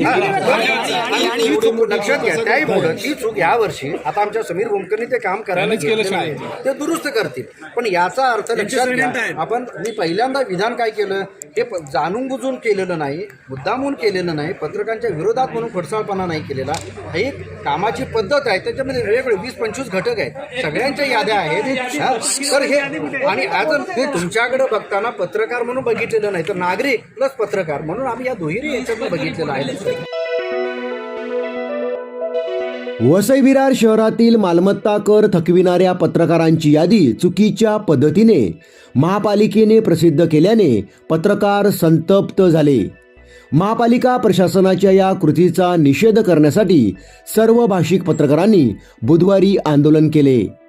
Yeah. ही चूक लक्षात घ्या. त्याही पुढं ती चूक या वर्षी आता आमच्या समीर भोमकरनी ते काम करायला घेतलेलं आहे. ते दुरुस्त करतील. पण याचा अर्थ लक्षात घ्या. आपण मी पहिल्यांदा विधान काय केलं हे जाणून बुजून केलेलं नाही मुद्दामून केलेलं नाही पत्रकारांच्या विरोधात म्हणून फडसाळपणा नाही केलेला. ही एक कामाची पद्धत आहे. त्याच्यामध्ये वेगवेगळे वीस पंचवीस घटक आहेत. सगळ्यांच्या याद्या आहेत. तर हे. आणि आज हे तुमच्याकडे बघताना पत्रकार म्हणून बघितलेलं नाही तर नागरिक प्लस पत्रकार म्हणून आम्ही या दुहेरी याच्यातून बघितलेलं आहे. वसई विरार शहरातील मालमत्ता कर थकविणाऱ्या पत्रकारांची यादी चुकीच्या पद्धतीने महापालिकेने प्रसिद्ध केल्याने पत्रकार संतप्त झाले. महापालिका प्रशासनाच्या या कृतीचा निषेध करण्यासाठी सर्व भाषिक पत्रकारांनी बुधवारी आंदोलन केले.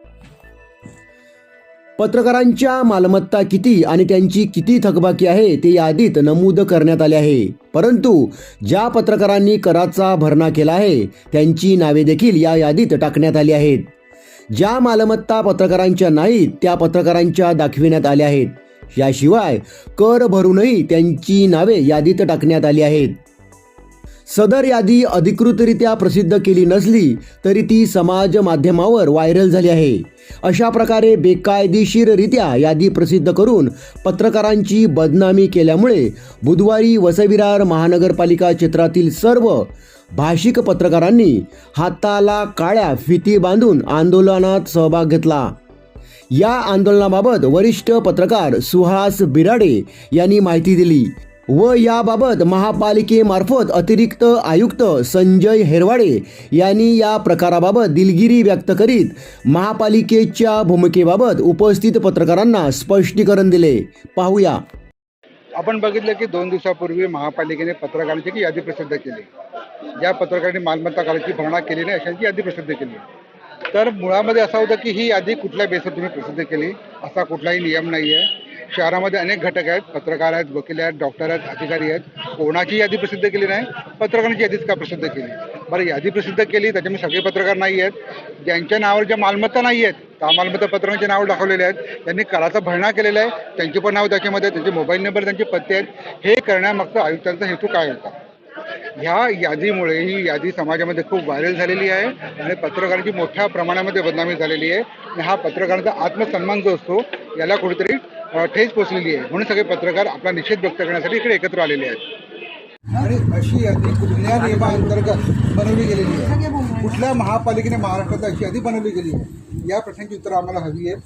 पत्रकारांच्या मालमत्ता किती आणि त्यांची किती थकबाकी आहे ते यादीत नमूद करण्यात आले आहे. परंतु ज्या पत्रकारांनी कराचा भरणा केला आहे त्यांची नावे देखील या यादीत टाकण्यात आली आहेत. ज्या मालमत्ता पत्रकारांच्या नाहीत त्या पत्रकारांच्या दाखविण्यात आल्या आहेत. याशिवाय कर भरूनही त्यांची नावे यादीत टाकण्यात आली आहेत. सदर यादी अधिकृतरित्या प्रसिद्ध केली नसली तरी ती समाज माध्यमावर व्हायरल झाली आहे. अशा प्रकारे बेकायदेशीररित्या यादी प्रसिद्ध करून पत्रकारांची बदनामी केल्यामुळे बुधवारी वसविरार महानगरपालिका क्षेत्रातील सर्व भाषिक पत्रकारांनी हाताला काळ्या फिती बांधून आंदोलनात सहभाग घेतला. या आंदोलनाबाबत वरिष्ठ पत्रकार सुहास बिराडे यांनी माहिती दिली. व याबाबत महापालिकेमार्फत अतिरिक्त आयुक्त संजय हेरवाडे यांनी या प्रकाराबाबत दिलगिरी व्यक्त करीत महापालिकेच्या भूमिकेबाबत उपस्थित पत्रकारांना स्पष्टीकरण दिले. पाहूया. आपण बघितलं की दोन दिवसापूर्वी महापालिकेने पत्रकारांची यादी प्रसिद्ध केली. ज्या पत्रकारांनी मालमत्ता कराची भरणा केली नाही अशांची यादी प्रसिद्ध केली. तर मुळामध्ये असं होतं की ही यादी कुठल्या बेसवर तुम्ही प्रसिद्ध केली असा कुठलाही नियम नाही आहे शहरामध्ये अनेक घटक आहेत. पत्रकार आहेत वकील आहेत डॉक्टर आहेत अधिकारी आहेत. कोणाची यादी प्रसिद्ध केली नाही. पत्रकारांची यादीच का प्रसिद्ध केली? बरं यादी प्रसिद्ध केली त्याच्यामुळे सगळे पत्रकार नाही आहेत. ज्यांच्या नावावर ज्या मालमत्ता नाही आहेत त्या मालमत्ता पत्रकारांचे नावं दाखवलेले आहेत. त्यांनी कराचा भरणा केलेला आहे. त्यांचे पण नाव त्याच्यामध्ये त्यांचे मोबाईल नंबर त्यांचे पत्ते आहेत. हे करण्यामागचा आयुक्तांचा हेतू काय होता? ह्या यादीमुळे ही यादी समाजामध्ये खूप व्हायरल झालेली आहे आणि पत्रकारांची मोठ्या प्रमाणामध्ये बदनामी झालेली आहे. आणि हा पत्रकारांचा आत्मसन्मान जो असतो याला कुठेतरी ठेच पोचलेली आहे. म्हणून सगळे पत्रकार आपला निषेध व्यक्त करण्यासाठी इकडे एकत्र आलेले आहेत. आणि अशी यादी कुठल्या नियमाअंतर्गत बनवली गेलेली आहे? कुठल्या महापालिकेने महाराष्ट्रात अशी यादी बनवली गेली आहे? या प्रश्नाची उत्तर आम्हाला हवी आहेत.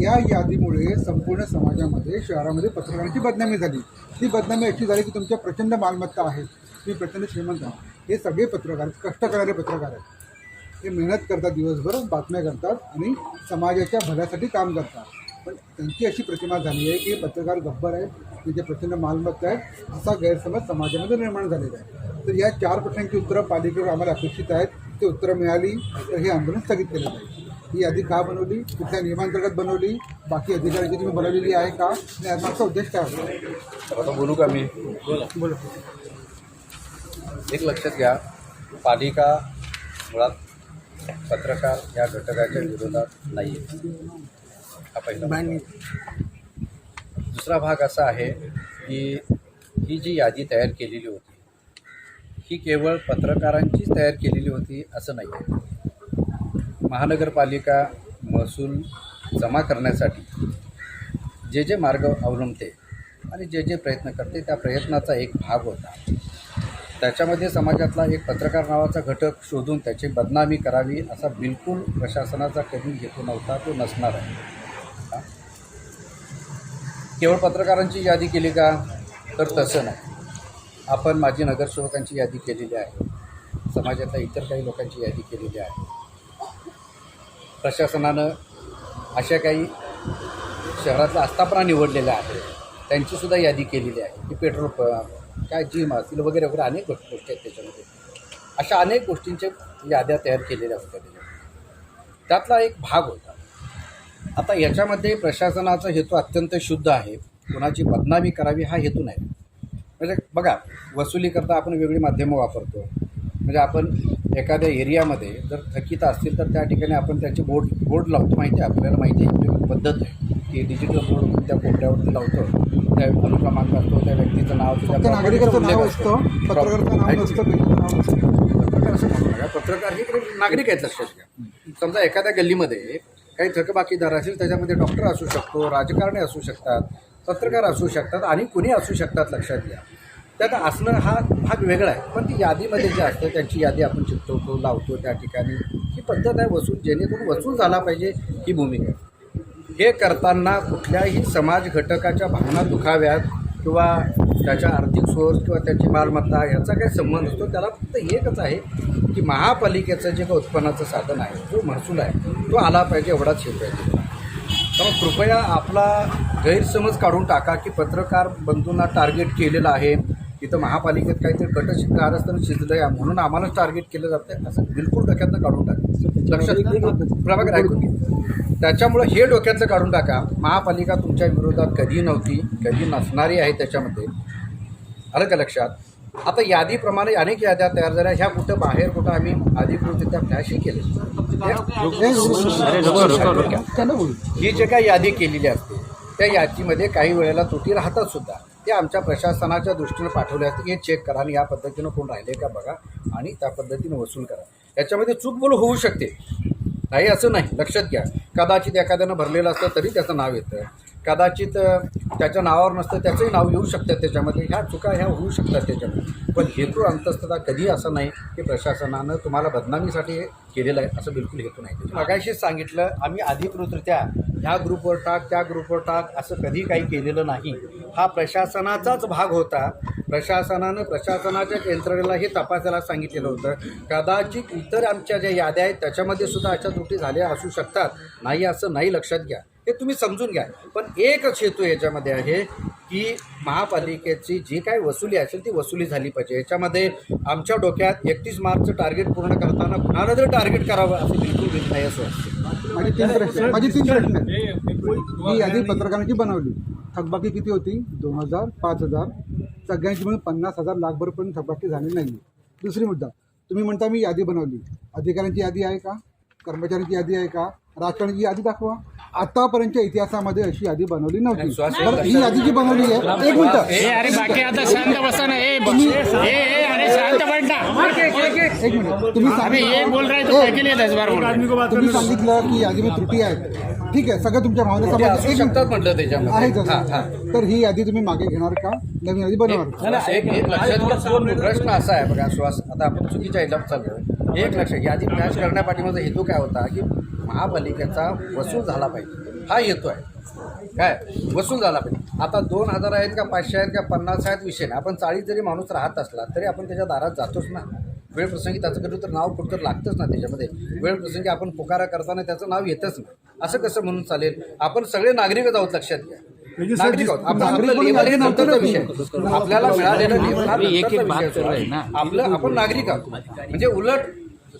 या यादीमुळे संपूर्ण समाजामध्ये शहरामध्ये पत्रकारांची बदनामी झाली. ती बदनामी अशी झाली की तुमच्या प्रचंड मालमत्ता आहेत तुम्ही प्रचंड श्रीमंत आहात. हे सगळे पत्रकार कष्ट करणारे पत्रकार आहेत. ते मेहनत करतात दिवसभर बातम्या करतात आणि समाजाच्या भल्यासाठी काम करतात. पण त्यांची अशी प्रतिमा झाली आहे की पत्रकार गब्बर आहेत त्यांचे प्रचंड मालमत्ता आहेत असा गैरसमज समाजामध्ये निर्माण झालेला आहे. तर या चार प्रश्नांची उत्तरं पालिकेवर आम्हाला अपेक्षित आहेत ते उत्तरं मिळाली तर हे आंदोलन स्थगित केलं जाईल. ही यादी का बनवली? कुठल्या नियमांतर्गत बनवली? बाकी अधिकाऱ्यांची तुम्ही बनवलेली आहे का? आणि यामागचा उद्देश काय होता? आता बोलू का मी? बोला. एक लक्षात घ्या पालिका मुळात पत्रकार या घटकाच्या विरोधात नाही आहे हा पहिला भाग. दुसरा भाग असा आहे की ही जी यादी तयार केलेली होती ही केवळ पत्रकारांचीच तयार केलेली होती असं नाही आहे महानगरपालिका महसूल जमा करण्यासाठी जे जे मार्ग अवलंबते आणि जे जे प्रयत्न करते त्या प्रयत्नाचा एक भाग होता त्याच्यामध्ये समाजातला एक पत्रकार नावाचा घटक शोधून त्याची बदनामी करावी असा बिलकुल प्रशासनाचा कधी हेतू नव्हता तो नसणार आहे? केवळ पत्रकारांची यादी केली का? तर तसं नाही. आपण माजी नगरसेवकांची यादी केलेली आहे. समाजातल्या इतर काही लोकांची यादी केलेली आहे. प्रशासनानं अशा काही शहरातल्या आस्थापना निवडलेल्या आहेत. त्यांचीसुद्धा यादी केलेली आहे. की पेट्रोल पंप काय जिम असतील वगैरे वगैरे अनेक गोष्टी गोष्टी आहेत त्याच्यामध्ये. अशा अनेक गोष्टींच्या याद्या तयार केलेल्या होत्या त्याच्यामध्ये त्यातला एक भाग होता. आता याच्यामध्ये प्रशासनाचा हेतू अत्यंत शुद्ध आहे. कोणाची बदनामी करावी हा हेतू नाही. म्हणजे बघा वसुलीकरता आपण वेगळी माध्यमं वापरतो. म्हणजे आपण एखाद्या एरियामध्ये जर थकीत असतील तर त्या ठिकाणी आपण त्यांचे बोर्ड बोर्ड लावतो. माहिती आहे आपल्याला माहिती आहे पद्धत आहे. की डिजिटल बोर्ड त्या कोपऱ्यावरती लावतो. त्या अनुक्रमांक असतो त्या व्यक्तीचं नाव नागरिकाचं असतं. पत्रकार असं म्हणू नका पत्रकार हे नागरिक आहेत लक्षात घ्या. समजा एखाद्या गल्लीमध्ये काही थकबाकीदार असेल त्याच्यामध्ये डॉक्टर असू शकतो राजकारणी असू शकतात पत्रकार असू शकतात आणि कुणी असू शकतात लक्षात घ्या. त्यात असणं हा भाग वेगळा आहे पण ती यादीमध्ये जे असतं त्यांची यादी आपण चिकटवतो लावतो त्या ठिकाणी. ही पद्धत आहे वसूल जेणेकरून वसूल झाला पाहिजे ही भूमिका हे करताना कुठल्याही समाज घटकाच्या भावना दुखाव्यात किंवा त्याच्या आर्थिक सोर्स किंवा त्याची मालमत्ता याचा काही संबंध असतो. त्याला फक्त एकच आहे की महापालिकेचं जे काही उत्पन्नाचं साधन आहे जो महसूल आहे तो आला पाहिजे एवढाच हेतू आहे. त्यामुळे कृपया आपला गैरसमज काढून टाका की पत्रकार बंधूंना टार्गेट केलेलं आहे. तिथं महापालिकेत काहीतरी कट कारस्थान शिजलं आहे म्हणून आम्हालाच टार्गेट केलं जातं असं बिलकुल डोक्यातनं काढून टाका. लक्षात प्रभाकर ऐकून त्याच्यामुळं हे डोक्यातलं काढून टाका. महापालिका तुमच्या विरोधात कधी नव्हती कधी नसणारी आहे त्याच्यामध्ये. आलं का लक्षात. आता यादीप्रमाणे अनेक याद्या तयार झाल्या. ह्या कुठं बाहेर कुठं आम्ही अधिकृतरित्या फ्लॅशही केले ही जे काही यादी केलेली असते त्या यादीमध्ये काही वेळेला त्रुटी राहतात सुद्धा. ते आमच्या प्रशासनाच्या दृष्टीनं पाठवले असते. हे चेक करा आणि या पद्धतीनं कोण राहिले का बघा आणि त्या पद्धतीनं वसूल करा. याच्यामध्ये चूक बोल होऊ शकते. काही असं नाही. लक्षात घ्या. कदाचित एखाद्यानं भरलेलं असतं तरी त्याचं नाव येतं. कदाचित त्याच्या नावावर नसतं त्याचंही नाव येऊ शकतं त्याच्यामध्ये. ह्या चुका ह्या होऊ शकतात त्याच्यामध्ये. पण हेतू अंतस्तता कधी असं नाही की प्रशासनानं तुम्हाला बदनामीसाठी केलेलं आहे असं बिलकुल हेतू नाही. मगाशीच सांगितलं आम्ही अधिकृतरित्या ह्या ग्रुपवर टाक त्या ग्रुपवर टाक असं कधी काही केलेलं नाही. हा प्रशासनाचाच भाग होता. प्रशासनानं प्रशासनाच्या यंत्रणेला हे तपासायला सांगितलेलं होतं. कदाचित इतर आमच्या ज्या याद्या आहेत त्याच्यामध्ये सुद्धा अशा त्रुटी झाल्या असू शकतात. नाही असं नाही लक्षात घ्या. हे तुम्ही समजून घ्या. पण एकच हेतू याच्यामध्ये आहे की महापालिकेची जी काही वसुली असेल ती वसुली झाली पाहिजे. याच्यामध्ये आमच्या डोक्यात एकतीस मार्चचं टार्गेट पूर्ण करताना कुणाला जर टार्गेट करावं असं बिलकुल बिल नाही असं वाटतं. माझे तीन प्रश्न माझे तीन प्रश्न ही यादी पत्रकारांची बनवली. थकबाकी किती होती? दोन हजार पाच हजार. सगळ्यांची मिळून पन्नास हजार लाखभरपर्यंत थकबाकी झाली नाही दुसरी मुद्दा. तुम्ही म्हणता मी यादी बनवली. अधिकाऱ्यांची यादी आहे का? कर्मचाऱ्यांची यादी आहे का? राजकारणाची यादी दाखवा. आतापर्यंतच्या इतिहासामध्ये अशी यादी बनवली नव्हती. बरं ही यादी जी बनवली आहे एक मिनिट. ए अरे बाकी आता शांत बसा ना. ए ब- ए ए अरे शांत बैठ ना एक मिनिट. तुम्ही सांगितलं बोल रहा है तो काय के लिए दस बार बोल रहा तुम्ही सांगितलं की यादीमध्ये त्रुटी आहेत. ठीक आहे सगळं तुमच्या भावना हां हां. असं. तर ही यादी तुम्ही मागे घेणार का? नवीन यादी बनवणार प्रश्न असा आहे बघा श्वास आता आपण चुकीच्या याला चाललोय. एक लक्षात यादी फ्लॅश करण्यापाठीमाचा हेतू काय होता? की महापालिकेचा वसूल झाला पाहिजे. हा हेतू आहे. काय? वसूल झाला पाहिजे. आता दोन हजार आहेत का पाचशे आहेत का पन्नास आहेत विषय नाही. आपण चाळीस जरी माणूस राहत असला तरी आपण त्याच्या दारात जातोच ना. वेळ प्रसंगी त्याचं कधी तर नाव कुठं तर लागतंच ना त्याच्यामध्ये. वेळ प्रसंगी आपण पुकारा करताना त्याचं नाव येतच ना असं कसं म्हणून चालेल? आपण सगळे नागरिकच आहोत लक्षात घ्या. नागरिक आहोत. आपण आपलं विषय आपल्याला मिळालेलं लेबल एक- एक नंतरचा बात विषय कर रहे असतो. ना. आपलं आपण नागरिक आहोत. म्हणजे उलट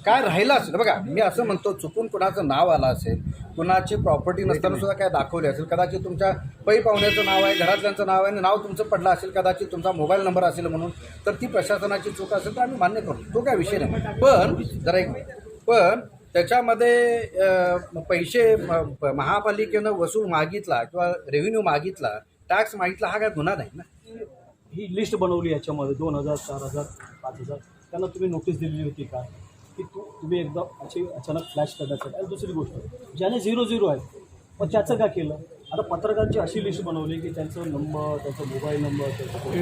काय राहिलं असेल? बघा मी असं म्हणतो चुकून कुणाचं नाव आलं असेल कुणाची प्रॉपर्टी नसताना सुद्धा काय दाखवली असेल. कदाचित तुमच्या पै पाहुण्याचं नाव आहे घरातल्यांचं नाव आहे आणि नाव तुमचं पडलं असेल कदाचित तुमचा मोबाईल नंबर असेल म्हणून तर ती प्रशासनाची चूक असेल तर आम्ही मान्य करतो तो काय विषय नाही. पण जरा एक. पण त्याच्यामध्ये पैसे महापालिकेनं वसूल मागितला किंवा रेव्हेन्यू मागितला टॅक्स मागितला हा काय गुन्हा नाही ना? ही लिस्ट बनवली याच्यामध्ये दोन हजार चार हजार पाच हजार. त्यांना तुम्ही नोटीस दिलेली होती का? की तू तुम्ही एकदम अशी अचानक फ्लॅश करण्यासाठी. आणि दुसरी गोष्ट ज्याने झिरो झिरो आहे मग त्याचं काय केलं? आता पत्रकारांची अशी लिस्ट बनवली की त्यांचं नंबर त्यांचा मोबाईल नंबर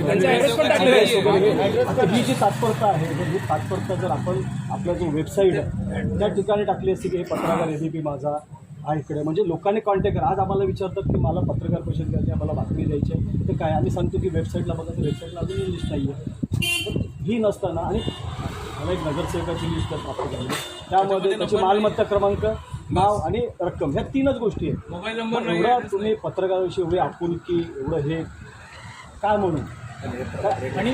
त्यांचा ही जी तात्परता आहे तर ही तात्परता जर आपण आपला जो वेबसाईट आहे त्या ठिकाणी टाकली असती की हे पत्रकार ए बी पी माझा हा इकडे. म्हणजे लोकांनी कॉन्टॅक्ट करा. आज आम्हाला विचारतात की मला पत्रकार परिषद करायची आहे, मला बातमी द्यायची आहे. तर काय? आम्ही सांगतो की वेबसाईटला बघा तर वेबसाईटला अजूनही लिस्ट नाही आहे ही नसताना आणि मला एक नगरसेवकाची लिस्ट प्राप्त झाली त्यामध्ये त्याची मालमत्ता क्रमांक नाव आणि रक्कम ह्या तीनच गोष्टी आहेत. मोबाईल नंबर एवढा तुम्ही पत्रकाराविषयी एवढी आपुलकी एवढं हे काय म्हणून? आणि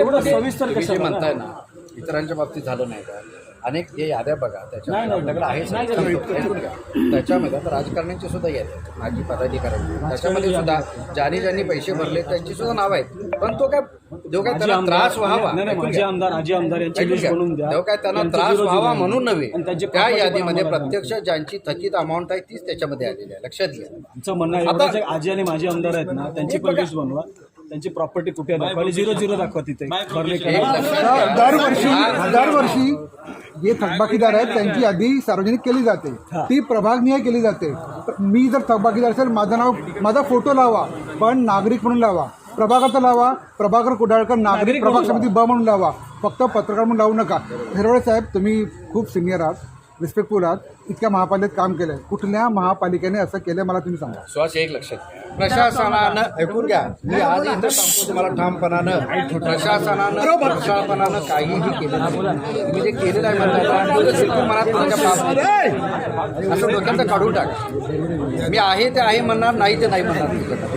एवढं सविस्तर कशाला? म्हणताय ना? ना इतरांच्या बाबतीत झालं नाही का? अनेक हे याद्या बघा त्याच्या नाही, नाही. आपल्याकडे आहे. त्याच्यामध्ये आता राजकारण्यांची सुद्धा यादी आहेत माजी पदाधिकाऱ्यांची. त्याच्यामध्ये सुद्धा ज्यांनी ज्यांनी पैसे भरले त्यांची सुद्धा नाव आहेत. पण तो काय जो काय माजी त्यांना आमदार त्रास व्हावा. माजी. आमदार आजी आमदार तेव्हा काय त्यांना त्रास व्हावा. म्हणून नव्हे त्या यादीमध्ये प्रत्यक्ष ज्यांची थकीत अमाऊंट आहे तीच त्याच्यामध्ये आलेली आहे. लक्षात घ्या. आमचं म्हणणं आजी आणि माझे आमदार आहेत ना त्यांची बनवा. त्यांची प्रॉपर्टी कुठे आहे? दाखवा. आणि झिरो झिरो दाखवा तिथे. दरवर्षी दरवर्षी जे थकबाकीदार आहेत त्यांची यादी सार्वजनिक केली जाते. ती प्रभागनिहाय केली जाते. मी जर थकबाकीदार असेल माझं नाव माझा फोटो लावा पण नागरिक म्हणून लावा. प्रभागाचा लावा प्रभाकर कुडाळकर नागरिक प्रभाग समिती ब म्हणून लावा. फक्त पत्रकार म्हणून लावू नका. हिरवळे साहेब तुम्ही खूप सिनियर आहात रिस्पेक्टफुल आहात. इतक्या महापालिकेत काम केलंय. कुठल्या महापालिकेने असं केलंय मला तुम्ही सांगा. श्वास एक लक्षात घ्या. प्रशासनानं ऐकून घ्या. मी आज इथं सांगतो तुम्हाला ठामपणानं. प्रशासनानं प्रशासनानं काहीही केलं नाही. मी जे केलेलं आहे म्हणतात शिल्पी मनात माझ्या पाप. असं डोक्यात काढून टाक. मी आहे ते आहे म्हणणार नाही ते नाही म्हणणार.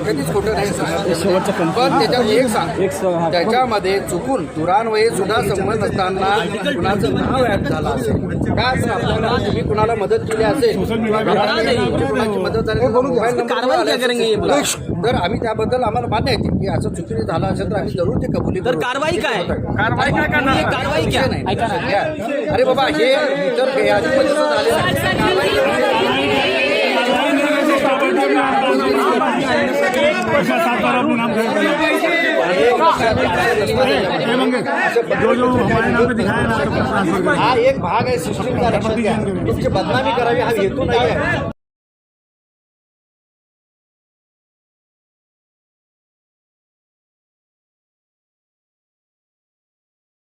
कधीच खोटं नाही सांगणार. पण त्याच्यात एक एक सांग स- त्याच्यामध्ये चुकून दुरान्वये सुद्धा संबंध असताना कुणाचं नाव ऍड झालं असेल. का असं? आपल्याला तुम्ही कुणाला मदत केली असेल कुणाची मदत झाली तर. तर आम्ही त्याबद्दल आम्हाला मान्य आहे की असं चुकीने झालं असेल तर आम्ही जरूर ते कबुली तर कारवाई काय? कारवाई काय करणार? कारवाई नाही. अरे बाबा हे इतर यादीमध्ये सुद्धा झालेलं आहे. हा एक भाग आहे सिस्टम का घ्या बदनामी करावी हा हेतू नाही आहे